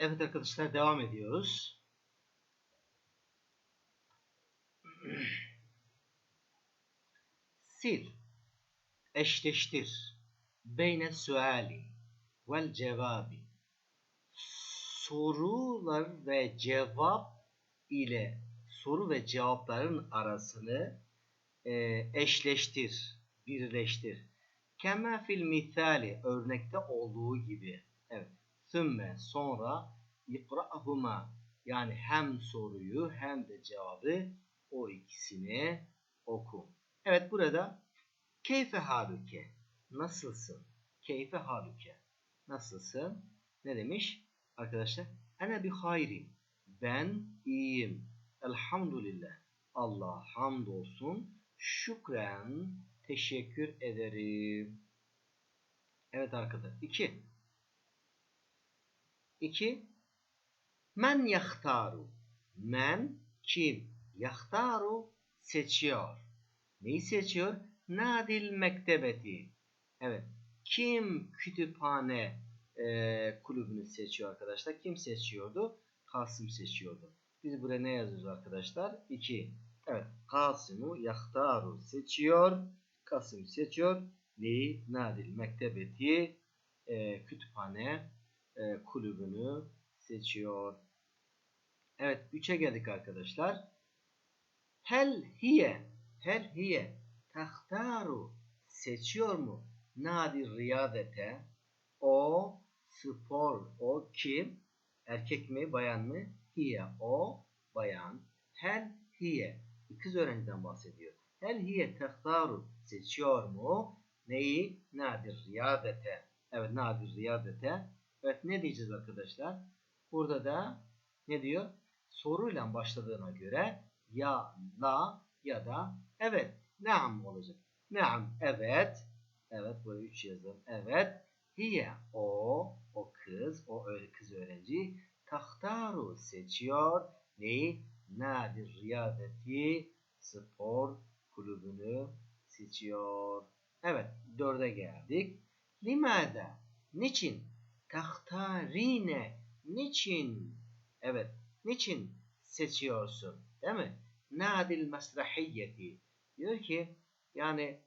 Evet arkadaşlar devam ediyoruz. Sil. Eşleştir. Beyne suali vel cevabi. Sorular ve cevap ile soru ve cevapların arasını e, eşleştir, birleştir. Kema fil misali örnekte olduğu gibi. Evet. Sümme sonra ikra'huma yani hem soruyu hem de cevabı o ikisini oku. Evet burada keyfe haluke nasılsın? Keyfe haluke nasılsın? Ne demiş arkadaşlar? Ene bi hayrin ben iyiyim. Elhamdülillah. Allah hamdolsun. Şükren teşekkür ederim. Evet arkadaşlar. 2. 2. Men yahtaru. Men kim? Yahtaru seçiyor. Neyi seçiyor? Nadil mektebeti. Evet. Kim kütüphane e, kulübünü seçiyor arkadaşlar? Kim seçiyordu? Kasım seçiyordu. Biz buraya ne yazıyoruz arkadaşlar? 2. Evet. Kasım'ı yahtaru seçiyor. Kasım seçiyor. Neyi? Nadil mektebeti e, kütüphane e, kulübünü seçiyor. Evet. 3'e geldik arkadaşlar. Hel hiye hel hiye tahtaru seçiyor mu? Nadir riyadete o spor o kim? Erkek mi bayan mı? Hiye o bayan. Hel hiye kız öğrenciden bahsediyor. Hel hiye tahtaru seçiyor mu? Neyi? Nadir riyadete. Evet nadir riyadete. Evet ne diyeceğiz arkadaşlar? Burada da ne diyor? Soruyla başladığına göre ya la ya da evet naam olacak. Naam evet. Evet böyle üç yazdım. Evet. Hiye o o kız o kız öğrenci tahtaru seçiyor. Neyi? Nadir riyadeti spor kulübünü seçiyor. Evet dörde geldik. Limada? Niçin? Tahtarine niçin? Evet niçin seçiyorsun? Değil mi? Nadil mesrahiyyeti. Diyor ki yani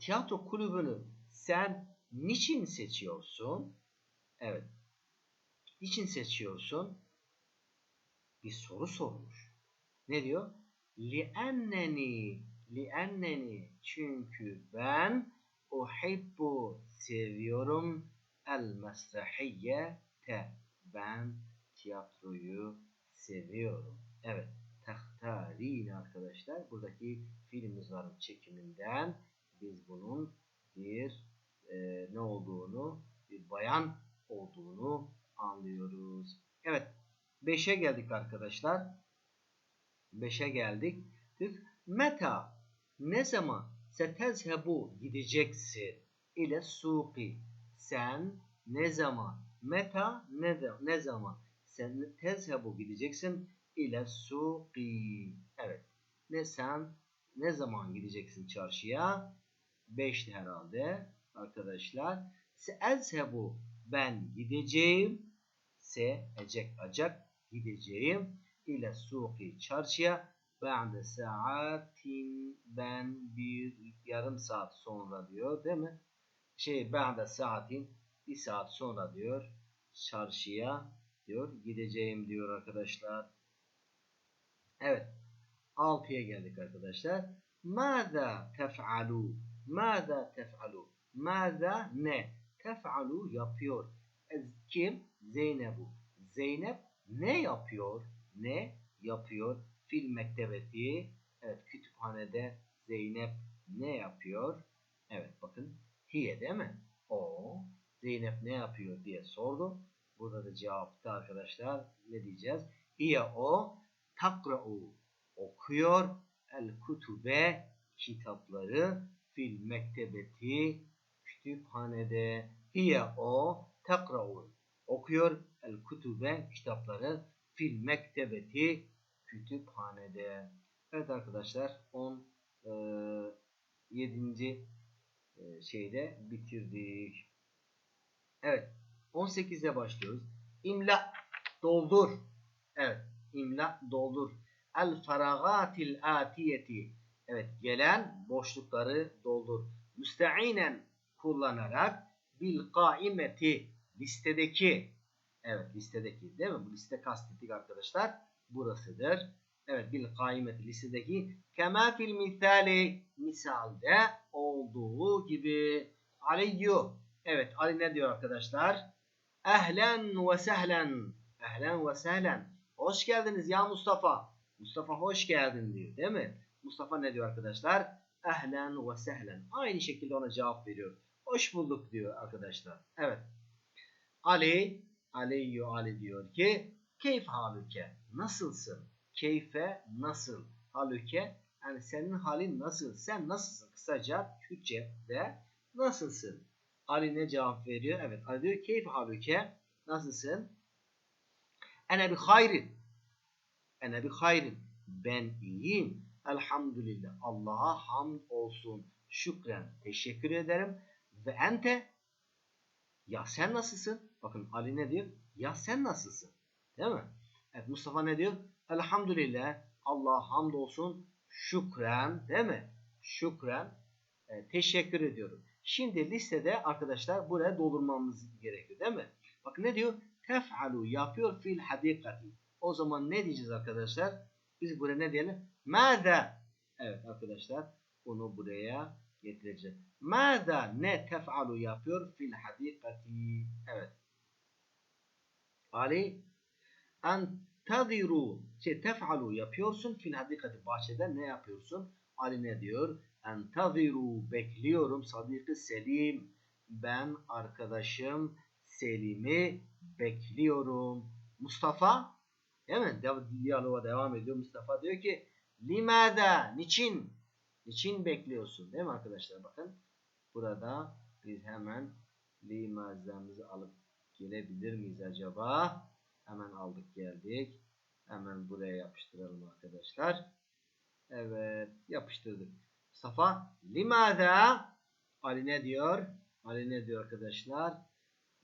tiyatro kulübünü sen niçin seçiyorsun? Evet. Niçin seçiyorsun? Bir soru sormuş. Ne diyor? Li'enneni li'enneni çünkü ben uhibbu seviyorum el mesrahiyye te ben tiyatroyu seviyorum. Evet. Tahtarini arkadaşlar. Buradaki film mızarın çekiminden biz bunun bir e, ne olduğunu, bir bayan olduğunu anlıyoruz. Evet. 5'e geldik arkadaşlar. 5'e geldik. Meta ne zaman setezhebu gideceksin ile suqi sen ne zaman? Meta ne, de, ne zaman? Sen tezhebu gideceksin ile suqi. Evet. Ne sen ne zaman gideceksin çarşıya? 5'ti herhalde arkadaşlar. Se ezhebu ben gideceğim. Se ecek acak gideceğim ile suqi çarşıya. Ba'de saatin ben bir yarım saat sonra diyor değil mi? Şey ba'de saatin bir saat sonra diyor çarşıya diyor gideceğim diyor arkadaşlar. Evet. 6'ya geldik arkadaşlar. Mâzâ tef'alû? Mâzâ tef'alû? Mâzâ ne? Tef'alû yapıyor. Kim? Zeynep'u. Zeynep ne yapıyor? Ne yapıyor? Fil mektebeti. Evet kütüphanede Zeynep ne yapıyor? Evet bakın. Hiye değil mi? O. Zeynep ne yapıyor diye sordu. Burada da cevapta arkadaşlar ne diyeceğiz? Hiye o takra'u okuyor el kutube kitapları fil mektebeti kütüphanede hiye o takra'u okuyor el kutube kitapları fil mektebeti kütüphanede. Evet arkadaşlar 10 7. şeyde bitirdik. Evet 18'e başlıyoruz. İmla doldur. Evet. İmla doldur. El feragatil atiyeti. Evet. Gelen boşlukları doldur. Müsteinen kullanarak bil kaimeti listedeki evet listedeki değil mi? Bu liste kastettik arkadaşlar. Burasıdır. Evet bil kaimeti listedeki kema fil misali misalde olduğu gibi Aliyu. Evet Ali ne diyor arkadaşlar? Ehlen ve sehlen. Ehlen ve sehlen. Hoş geldiniz ya Mustafa. Mustafa hoş geldin diyor değil mi? Mustafa ne diyor arkadaşlar? Ehlen ve sehlen. Aynı şekilde ona cevap veriyor. Hoş bulduk diyor arkadaşlar. Evet. Ali, Ali Ali diyor ki keyf halüke. Nasılsın? Keyfe nasıl? Halüke yani senin halin nasıl? Sen nasılsın? Kısaca Türkçe'de nasılsın? Ali ne cevap veriyor? Evet Ali diyor keyf halüke. Nasılsın? Ene bi hayrin. Ene bi hayrin. Ben iyiyim. Elhamdülillah. Allah'a hamd olsun. Şükren. Teşekkür ederim. Ve ente ya sen nasılsın? Bakın Ali ne diyor? Ya sen nasılsın? Değil mi? Evet Mustafa ne diyor? Elhamdülillah. Allah'a hamd olsun. Şükren. Değil mi? Şükren. E, teşekkür ediyorum. Şimdi listede arkadaşlar buraya doldurmamız gerekiyor değil mi? Bakın ne diyor? Tef'alu yapıyor fil hadikati. O zaman ne diyeceğiz arkadaşlar? Biz buraya ne diyelim? Mâze. Evet arkadaşlar bunu buraya getireceğiz. Mâza ne tef'alu yapıyor fil hadikati. Evet. Ali entadiru şey tef'alu yapıyorsun fil hadikati bahçede ne yapıyorsun? Ali ne diyor? Entadiru bekliyorum sadiki Selim. Ben arkadaşım Selim'i bekliyorum. Mustafa mi? Diyaloğa devam ediyor. Mustafa diyor ki Limada niçin? Niçin bekliyorsun? Değil mi arkadaşlar? Bakın burada biz hemen limazamızı alıp gelebilir miyiz acaba? Hemen aldık geldik. Hemen buraya yapıştıralım arkadaşlar. Evet yapıştırdık. Safa limada Ali ne diyor? Ali ne diyor arkadaşlar?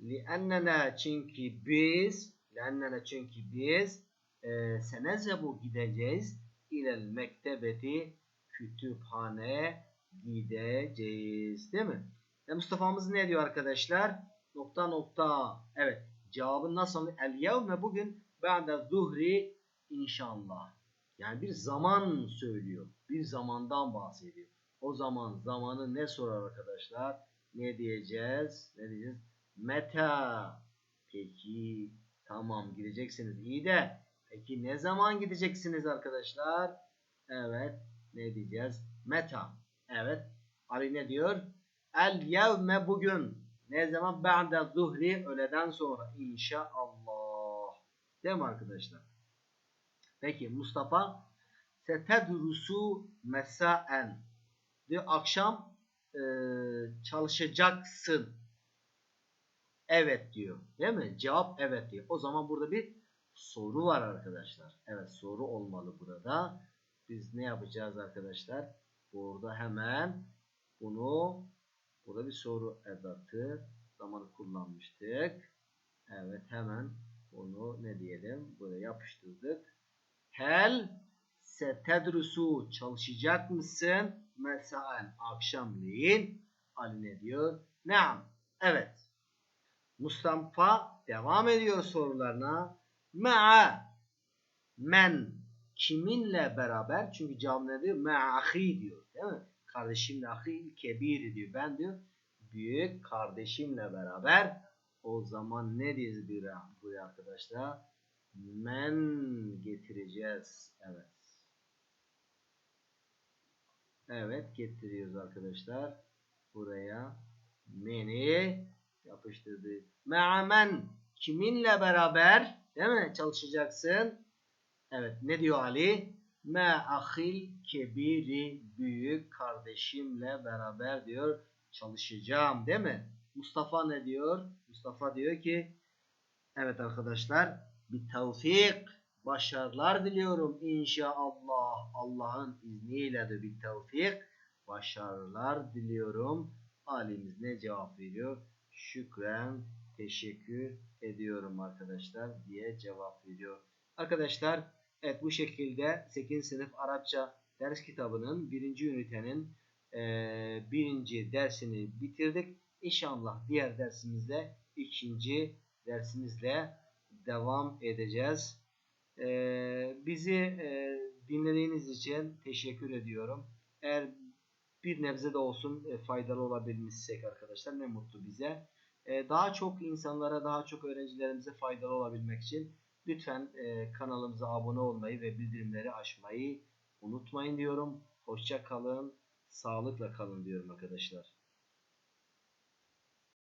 Li'ennena çünkü biz li'ennena çünkü biz e, senezebu gideceğiz ilel mektebeti kütüphane gideceğiz. Değil mi? E Mustafa'mız ne diyor arkadaşlar? Nokta nokta. Evet. Cevabın nasıl? El yevme bugün ba'de zuhri inşallah. Yani bir zaman söylüyor. Bir zamandan bahsediyor. O zaman zamanı ne sorar arkadaşlar? Ne diyeceğiz? Ne diyeceğiz? Meta. Peki tamam gideceksiniz. İyi de peki ne zaman gideceksiniz arkadaşlar? Evet. Ne diyeceğiz? Meta. Evet. Ali ne diyor? El yevme bugün. Ne zaman? Ba'de zuhri öğleden sonra. İnşallah. Değil mi arkadaşlar? Peki Mustafa setedrusu mesaen diyor akşam e, çalışacaksın. Evet diyor. Değil mi? Cevap evet diyor. O zaman burada bir soru var arkadaşlar. Evet soru olmalı burada. Biz ne yapacağız arkadaşlar? Burada hemen bunu burada bir soru edatı zamanı kullanmıştık. Evet hemen bunu ne diyelim? Buraya yapıştırdık. Hel setedrusu çalışacak mısın? Mesaen akşamleyin. Ali ne diyor? Naam. Evet. Mustafa devam ediyor sorularına. Ma'a men kiminle beraber? Çünkü cevap ne diyor? Ma'ahi diyor. Değil mi? Kardeşimle ahi kebir diyor. Ben diyor büyük kardeşimle beraber o zaman ne diyeceğiz buraya arkadaşlar? Men getireceğiz. Evet. Evet getiriyoruz arkadaşlar. Buraya meni yapıştırdık. Me'amen kiminle beraber değil mi çalışacaksın? Evet ne diyor Ali? Me ahil kebiri büyük kardeşimle beraber diyor çalışacağım değil mi? Mustafa ne diyor? Mustafa diyor ki evet arkadaşlar bir tevfik başarılar diliyorum inşallah. Allah'ın izniyle de bir tevfik başarılar diliyorum. Halimiz ne cevap veriyor? Şükren teşekkür ediyorum arkadaşlar diye cevap veriyor. Arkadaşlar evet bu şekilde 8. sınıf Arapça ders kitabının birinci ünitenin e, birinci dersini bitirdik. İnşallah diğer dersimizde ikinci dersimizle devam edeceğiz. E, bizi e, dinlediğiniz için teşekkür ediyorum. Eğer bir nebze de olsun e, faydalı olabilmişsek arkadaşlar ne mutlu bize. Daha çok insanlara, daha çok öğrencilerimize faydalı olabilmek için lütfen e, kanalımıza abone olmayı ve bildirimleri açmayı unutmayın diyorum. Hoşça kalın, sağlıkla kalın diyorum arkadaşlar.